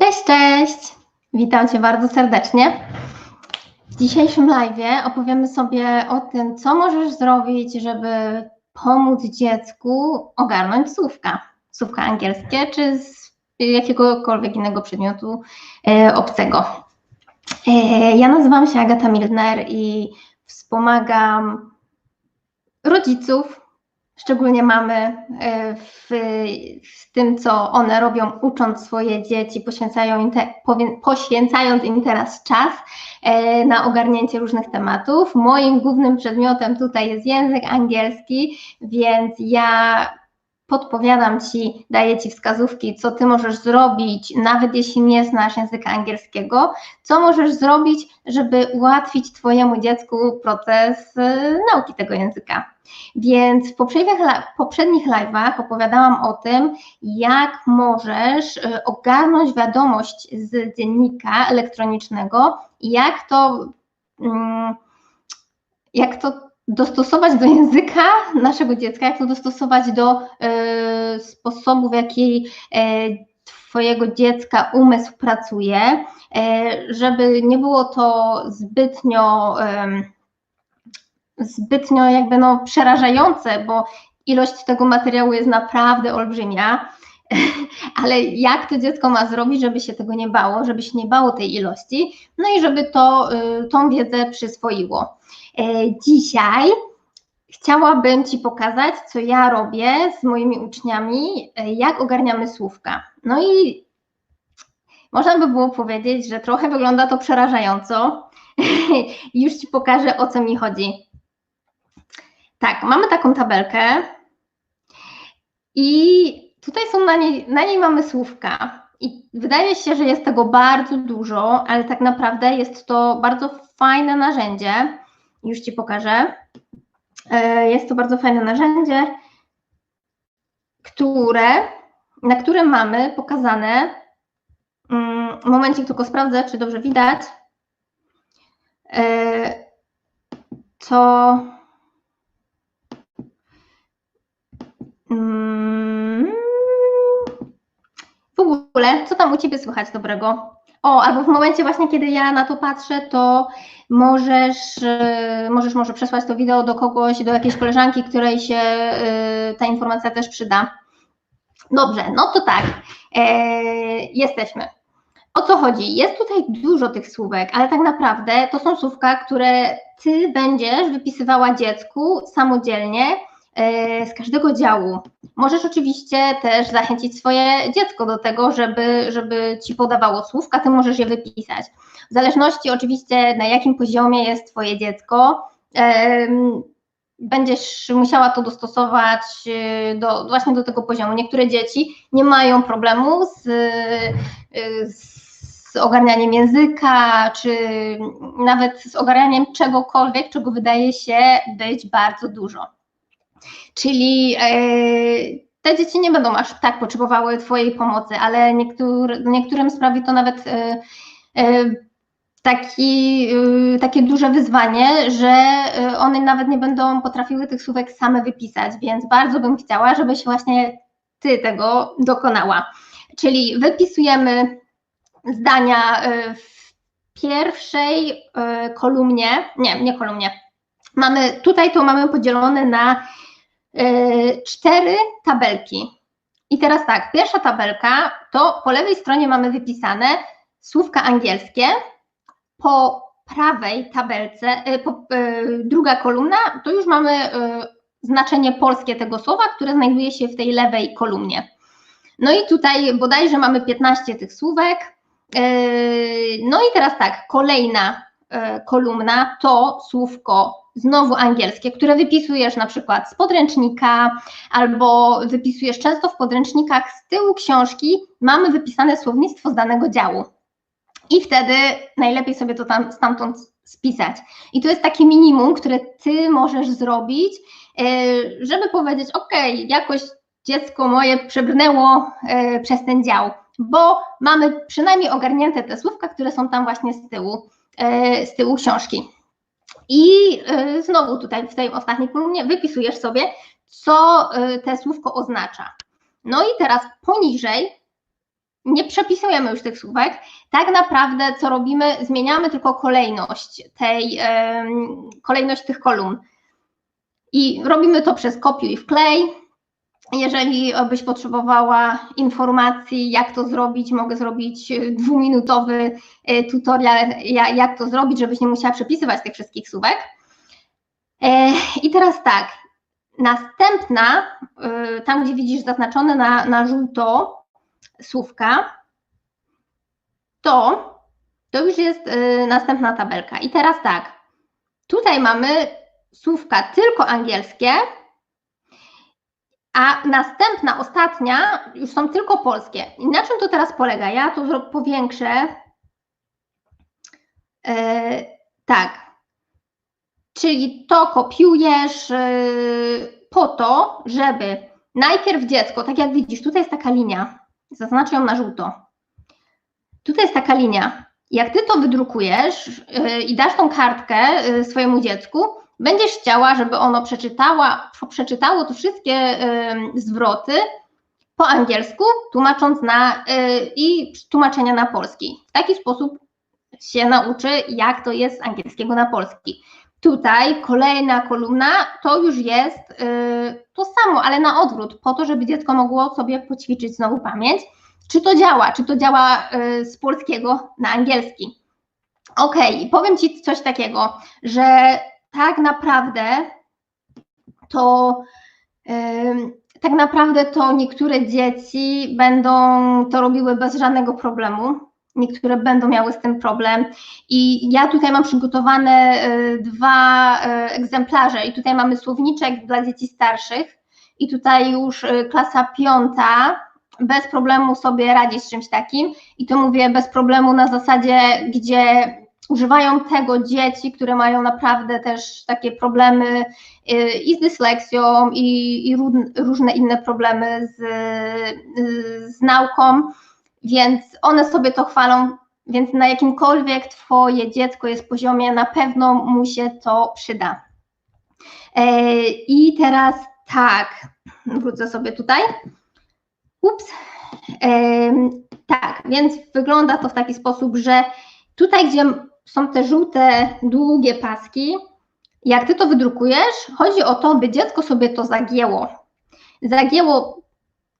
Cześć, cześć! Witam Cię bardzo serdecznie. W dzisiejszym live opowiemy sobie o tym, co możesz zrobić, żeby pomóc dziecku ogarnąć słówka. Słówka angielskie czy z jakiegokolwiek innego przedmiotu e, obcego. E, ja nazywam się Agata Milner i wspomagam rodziców, szczególnie mamy e, w, w, tym, co one robią, ucząc swoje dzieci, poświęcają im te, poświęcając im teraz czas e, na ogarnięcie różnych tematów. Moim głównym przedmiotem tutaj jest język angielski, więc ja podpowiadam Ci, daję Ci wskazówki, co Ty możesz zrobić, nawet jeśli nie znasz języka angielskiego, co możesz zrobić, żeby ułatwić Twojemu dziecku proces y, nauki tego języka. Więc w poprzednich, live'ach opowiadałam o tym, jak możesz y, ogarnąć wiadomość z dziennika elektronicznego jak to, mm, jak to dostosować do języka naszego dziecka, jak to dostosować do y, sposobu, w jaki y, Twojego dziecka umysł pracuje, y, żeby nie było to zbytnio, zbytnio jakby no przerażające, bo ilość tego materiału jest naprawdę olbrzymia. Ale jak to dziecko ma zrobić, żeby się tego nie bało, żeby się nie bało tej ilości, no i żeby to, tą wiedzę przyswoiło. E, dzisiaj chciałabym Ci pokazać, co ja robię z moimi uczniami, e, jak ogarniamy słówka. No i można by było powiedzieć, że trochę wygląda to przerażająco. Już Ci pokażę, o co mi chodzi. Tak, mamy taką tabelkę i tutaj są na niej, na niej mamy słówka. I wydaje się, że jest tego bardzo dużo, ale tak naprawdę jest to bardzo fajne narzędzie, już Ci pokażę. E, jest to bardzo fajne narzędzie, które, na którym mamy pokazane, mm, momencik tylko sprawdzę, czy dobrze widać, co mm, w ogóle, co tam u Ciebie słychać dobrego? O, albo w momencie właśnie, kiedy ja na to patrzę, to możesz, y, możesz może przesłać to wideo do kogoś, do jakiejś koleżanki, której się y, ta informacja też przyda. Dobrze, no to tak, e, jesteśmy. O co chodzi? Jest tutaj dużo tych słówek, ale tak naprawdę to są słówka, które ty będziesz wypisywała dziecku samodzielnie z każdego działu. Możesz oczywiście też zachęcić swoje dziecko do tego, żeby, żeby ci podawało słówka, ty możesz je wypisać. W zależności oczywiście na jakim poziomie jest twoje dziecko, będziesz musiała to dostosować e, do, właśnie do tego poziomu. Niektóre dzieci nie mają problemu z, e, z ogarnianiem języka, czy nawet z ogarnianiem czegokolwiek, czego wydaje się być bardzo dużo. Czyli e, te dzieci nie będą aż tak potrzebowały Twojej pomocy, ale niektóry, niektórym sprawi to nawet e, e, taki, takie duże wyzwanie, że one nawet nie będą potrafiły tych słówek same wypisać, więc bardzo bym chciała, żebyś właśnie Ty tego dokonała. Czyli wypisujemy zdania w pierwszej kolumnie, nie, nie kolumnie. Mamy, tutaj to mamy podzielone na cztery tabelki. I teraz tak, pierwsza tabelka to po lewej stronie mamy wypisane słówka angielskie, po prawej tabelce, e, po, e, druga kolumna, to już mamy znaczenie polskie tego słowa, które znajduje się w tej lewej kolumnie. No i tutaj bodajże mamy 15 tych słówek. No i teraz tak, kolejna kolumna to słówko znowu angielskie, które wypisujesz na przykład z podręcznika albo wypisujesz często w podręcznikach z tyłu książki, mamy wypisane słownictwo z danego działu. I wtedy najlepiej sobie to tam stamtąd spisać. I to jest takie minimum, które ty możesz zrobić, e, żeby powiedzieć, ok, jakoś dziecko moje przebrnęło e, przez ten dział, bo mamy przynajmniej ogarnięte te słówka, które są tam właśnie z tyłu, e, z tyłu książki. I y, znowu tutaj w tej ostatniej kolumnie wypisujesz sobie, co y, te słówko oznacza. No i teraz poniżej nie przepisujemy już tych słówek. Tak naprawdę, co robimy, zmieniamy tylko kolejność tej, kolejność tych kolumn. I robimy to przez kopiuj i wklej. Jeżeli byś potrzebowała informacji, jak to zrobić, mogę zrobić dwuminutowy e, tutorial, jak to zrobić, żebyś nie musiała przepisywać tych wszystkich słówek. E, I teraz tak, następna, e, tam gdzie widzisz zaznaczone na, na żółto słówka, to, to już jest następna tabelka. I teraz tak, tutaj mamy słówka tylko angielskie, a następna, ostatnia już są tylko polskie. I na czym to teraz polega? Ja to powiększę. Yy, tak. Czyli to kopiujesz yy, po to, żeby najpierw dziecko, tak jak widzisz, tutaj jest taka linia, zaznaczę ją na żółto. Tutaj jest taka linia. Jak ty to wydrukujesz yy, i dasz tą kartkę swojemu dziecku, będziesz chciała, żeby ono przeczytała, przeczytało te wszystkie y, zwroty po angielsku, tłumacząc na y, i tłumaczenia na polski. W taki sposób się nauczy, jak to jest z angielskiego na polski. Tutaj kolejna kolumna to już jest y, to samo, ale na odwrót, po to, żeby dziecko mogło sobie poćwiczyć znowu pamięć, czy to działa, czy to działa y, z polskiego na angielski. Ok, powiem Ci coś takiego, że tak naprawdę to tak naprawdę to niektóre dzieci będą to robiły bez żadnego problemu. Niektóre będą miały z tym problem. I ja tutaj mam przygotowane e, dwa e, egzemplarze. I tutaj mamy słowniczek dla dzieci starszych. I tutaj już e, klasa piąta bez problemu sobie radzi z czymś takim. I to mówię bez problemu na zasadzie, gdzie używają tego dzieci, które mają naprawdę też takie problemy y, i z dysleksją, i, i różne inne problemy z, y, z nauką, więc one sobie to chwalą, więc na jakimkolwiek Twoje dziecko jest poziomie, na pewno mu się to przyda. E, I teraz tak, wrócę sobie tutaj. Ups. Tak, więc wygląda to w taki sposób, że tutaj, gdzie są te żółte, długie paski. Jak ty to wydrukujesz, chodzi o to, by dziecko sobie to zagięło. Zagięło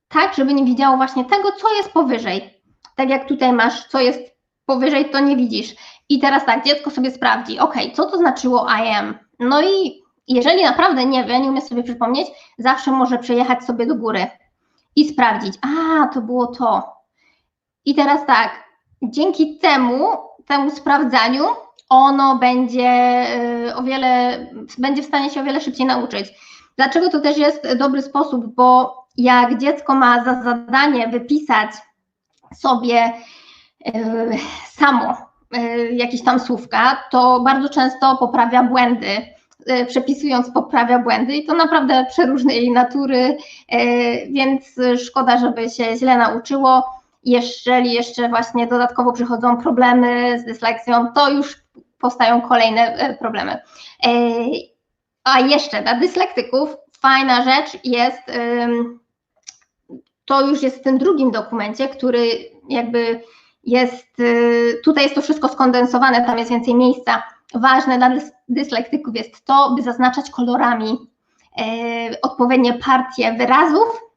tak, żeby nie widziało właśnie tego, co jest powyżej. Tak jak tutaj masz, co jest powyżej, to nie widzisz. I teraz tak, dziecko sobie sprawdzi, ok, co to znaczyło I am? No i jeżeli naprawdę nie wie, nie umie sobie przypomnieć, zawsze może przejechać sobie do góry i sprawdzić, a to było to. I teraz tak, dzięki temu temu sprawdzaniu, ono będzie y, o wiele, będzie w stanie się o wiele szybciej nauczyć. Dlaczego to też jest dobry sposób? Bo jak dziecko ma za zadanie wypisać sobie y, samo y, jakieś tam słówka, to bardzo często poprawia błędy. Przepisując, poprawia błędy i to naprawdę przeróżnej natury, więc szkoda, żeby się źle nauczyło jeżeli jeszcze właśnie dodatkowo przychodzą problemy z dysleksją, to już powstają kolejne e, problemy. E, a jeszcze dla dyslektyków fajna rzecz jest, to już jest w tym drugim dokumencie, który jakby jest, e, tutaj jest to wszystko skondensowane, tam jest więcej miejsca. Ważne dla dyslektyków jest to, by zaznaczać kolorami odpowiednie partie wyrazów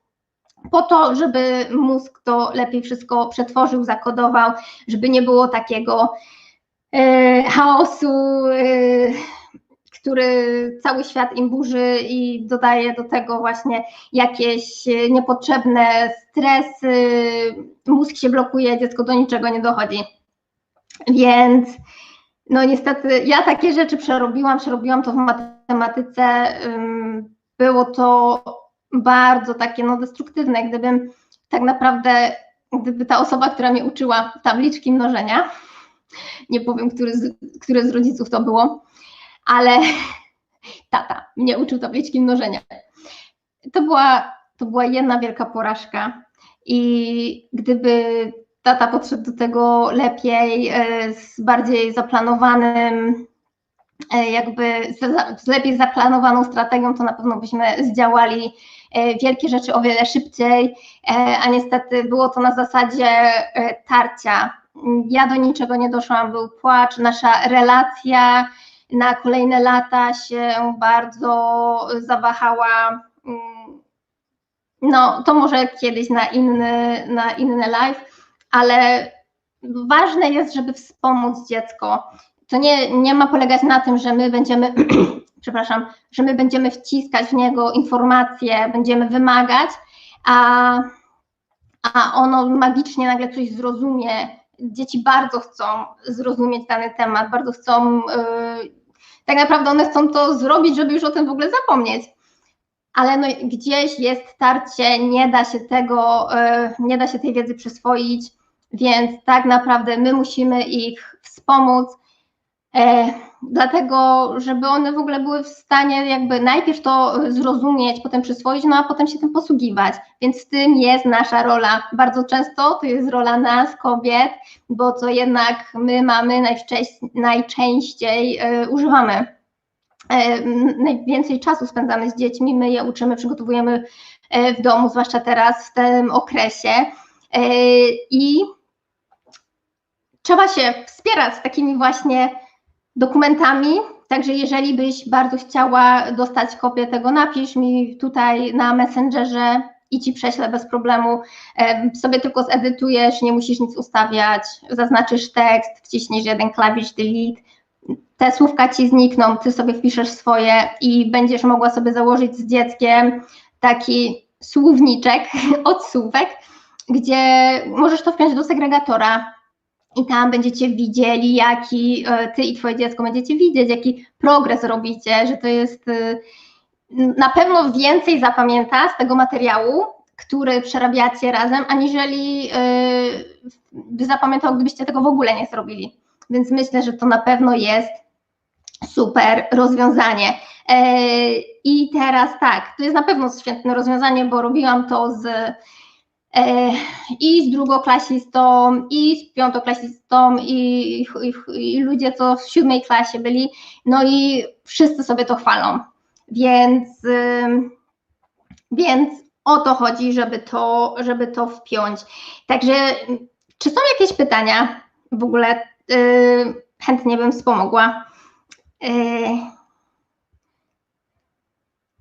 po to, żeby mózg to lepiej wszystko przetworzył, zakodował, żeby nie było takiego e, chaosu, e, który cały świat im burzy i dodaje do tego właśnie jakieś niepotrzebne stresy, mózg się blokuje, dziecko do niczego nie dochodzi. Więc no niestety ja takie rzeczy przerobiłam, przerobiłam to w matematyce. Było to bardzo takie no, destruktywne, gdybym tak naprawdę, gdyby ta osoba, która mnie uczyła tabliczki mnożenia, nie powiem, który z, który z rodziców to było, ale tata mnie uczył tabliczki mnożenia. To była, to była jedna wielka porażka i gdyby tata podszedł do tego lepiej, e, z bardziej zaplanowanym E, jakby z, lepiej zaplanowaną strategią, to na pewno byśmy zdziałali wielkie rzeczy o wiele szybciej, a niestety było to na zasadzie tarcia. Ja do niczego nie doszłam, był płacz, nasza relacja na kolejne lata się bardzo zawahała. Mm, no, to może kiedyś na inny, na inny live, ale ważne jest, żeby wspomóc dziecko. To nie, nie ma polegać na tym, że my będziemy, przepraszam, że my będziemy wciskać w niego informacje, będziemy wymagać, a, a ono magicznie nagle coś zrozumie. Dzieci bardzo chcą zrozumieć dany temat, bardzo chcą, yy, tak naprawdę one chcą to zrobić, żeby już o tym w ogóle zapomnieć. Ale no, gdzieś jest tarcie, nie da się tego, yy, nie da się tej wiedzy przyswoić więc tak naprawdę my musimy ich wspomóc, e, dlatego żeby one w ogóle były w stanie jakby najpierw to zrozumieć, potem przyswoić, no a potem się tym posługiwać. Więc w tym jest nasza rola. Bardzo często to jest rola nas, kobiet, bo to jednak my mamy najczęściej e, używamy. E, najwięcej czasu spędzamy z dziećmi, my je uczymy, przygotowujemy w domu, zwłaszcza teraz w tym okresie. I trzeba się wspierać takimi właśnie dokumentami. Także jeżeli byś bardzo chciała dostać kopię tego, napisz mi tutaj na Messengerze i ci prześlę bez problemu. Sobie tylko zedytujesz, nie musisz nic ustawiać, zaznaczysz tekst, wciśniesz jeden klawisz delete, te słówka ci znikną, ty sobie wpiszesz swoje i będziesz mogła sobie założyć z dzieckiem taki słowniczek od słówek, gdzie możesz to wpiąć do segregatora i tam będziecie widzieli, jaki e, ty i twoje dziecko będziecie widzieć, jaki progres robicie, że to jest e, na pewno więcej zapamięta z tego materiału, który przerabiacie razem, aniżeli e, by zapamiętał, gdybyście tego w ogóle nie zrobili. Więc myślę, że to na pewno jest super rozwiązanie. I teraz tak, to jest na pewno świetne rozwiązanie, bo robiłam to z i z drugoklasistą, i z piątoklasistą, i, i, i, ludzie, co w siódmej klasie byli, no i wszyscy sobie to chwalą. Więc, więc o to chodzi, żeby to, żeby to wpiąć. Także, czy są jakieś pytania w ogóle? Yy, chętnie bym wspomogła. Yy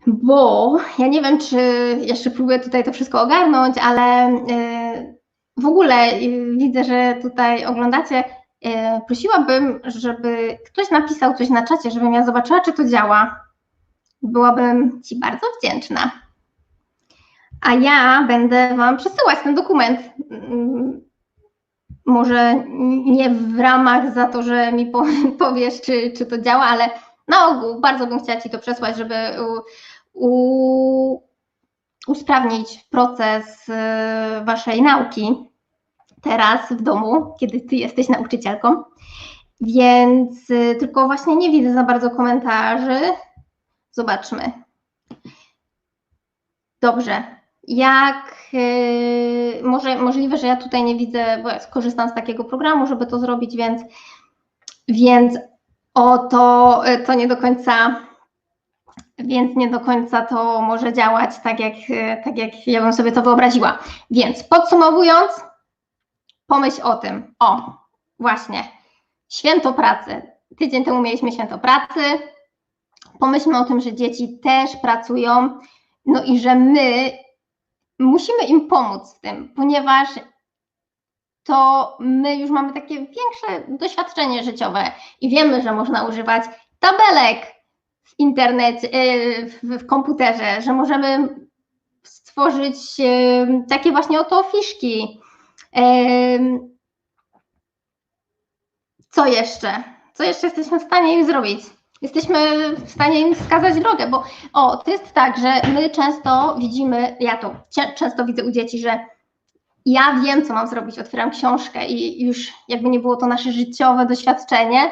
bo ja nie wiem, czy jeszcze próbuję tutaj to wszystko ogarnąć, ale y, w ogóle y, widzę, że tutaj oglądacie. Y, prosiłabym, żeby ktoś napisał coś na czacie, żebym ja zobaczyła, czy to działa. Byłabym Ci bardzo wdzięczna. A ja będę Wam przesyłać ten dokument. Mm, może nie w ramach za to, że mi powiesz, czy, czy to działa, ale na ogół bardzo bym chciała Ci to przesłać, żeby u, usprawnić proces y, Waszej nauki teraz w domu, kiedy Ty jesteś nauczycielką. Więc y, tylko właśnie nie widzę za bardzo komentarzy. Zobaczmy. Dobrze. Jak yy, może możliwe, że ja tutaj nie widzę, bo ja skorzystam z takiego programu, żeby to zrobić, więc, więc o to, to nie do końca więc nie do końca to może działać tak jak, tak jak ja bym sobie to wyobraziła. Więc podsumowując, pomyśl o tym. O, właśnie, święto pracy. Tydzień temu mieliśmy święto pracy. Pomyślmy o tym, że dzieci też pracują, no i że my musimy im pomóc w tym, ponieważ to my już mamy takie większe doświadczenie życiowe i wiemy, że można używać tabelek, w internecie, w komputerze, że możemy stworzyć takie właśnie oto fiszki. Co jeszcze? Co jeszcze jesteśmy w stanie im zrobić? Jesteśmy w stanie im wskazać drogę, bo o, to jest tak, że my często widzimy, ja to często widzę u dzieci, że ja wiem, co mam zrobić, otwieram książkę i już jakby nie było to nasze życiowe doświadczenie,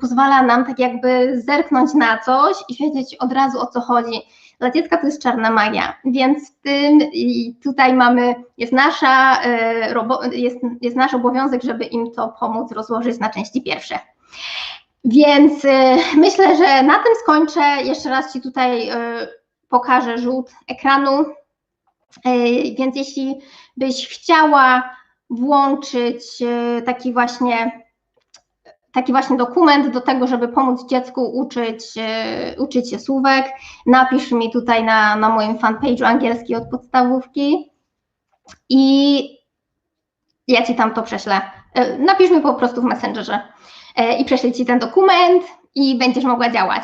pozwala nam tak jakby zerknąć na coś i wiedzieć od razu o co chodzi. Dla dziecka to jest czarna magia, więc w tym i tutaj mamy, jest, nasza, e, jest, jest nasz obowiązek, żeby im to pomóc rozłożyć na części pierwsze. Więc e, myślę, że na tym skończę. Jeszcze raz Ci tutaj e, pokaże rzut ekranu. Więc jeśli byś chciała włączyć taki właśnie taki właśnie dokument do tego, żeby pomóc dziecku uczyć, uczyć się słówek. Napisz mi tutaj na, na moim fanpage'u angielski od podstawówki i ja Ci tam to prześlę. Napisz mi po prostu w Messengerze i prześlę Ci ten dokument i będziesz mogła działać.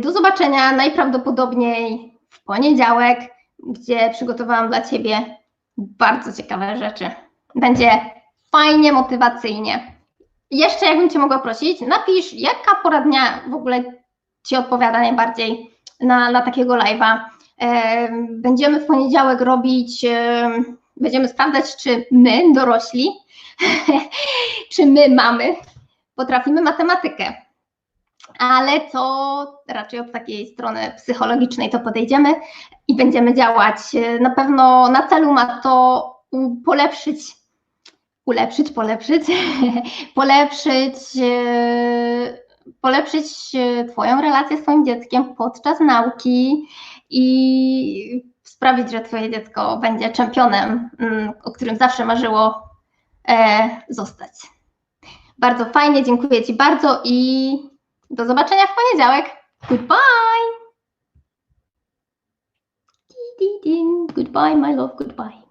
Do zobaczenia najprawdopodobniej w poniedziałek, gdzie przygotowałam dla Ciebie bardzo ciekawe rzeczy. Będzie fajnie, motywacyjnie. Jeszcze jakbym Cię mogła prosić, napisz, jaka pora dnia w ogóle Ci odpowiada najbardziej na, na takiego live'a. Będziemy w poniedziałek robić, będziemy sprawdzać, czy my, dorośli, czy my, mamy, potrafimy matematykę. Ale to raczej od takiej strony psychologicznej to podejdziemy i będziemy działać. Na pewno na celu ma to polepszyć ulepszyć, polepszyć, polepszyć, polepszyć Twoją relację z Twoim dzieckiem podczas nauki i sprawić, że Twoje dziecko będzie czempionem, o którym zawsze marzyło zostać. Bardzo fajnie, dziękuję Ci bardzo i do zobaczenia w poniedziałek. Goodbye! Goodbye, my love, goodbye.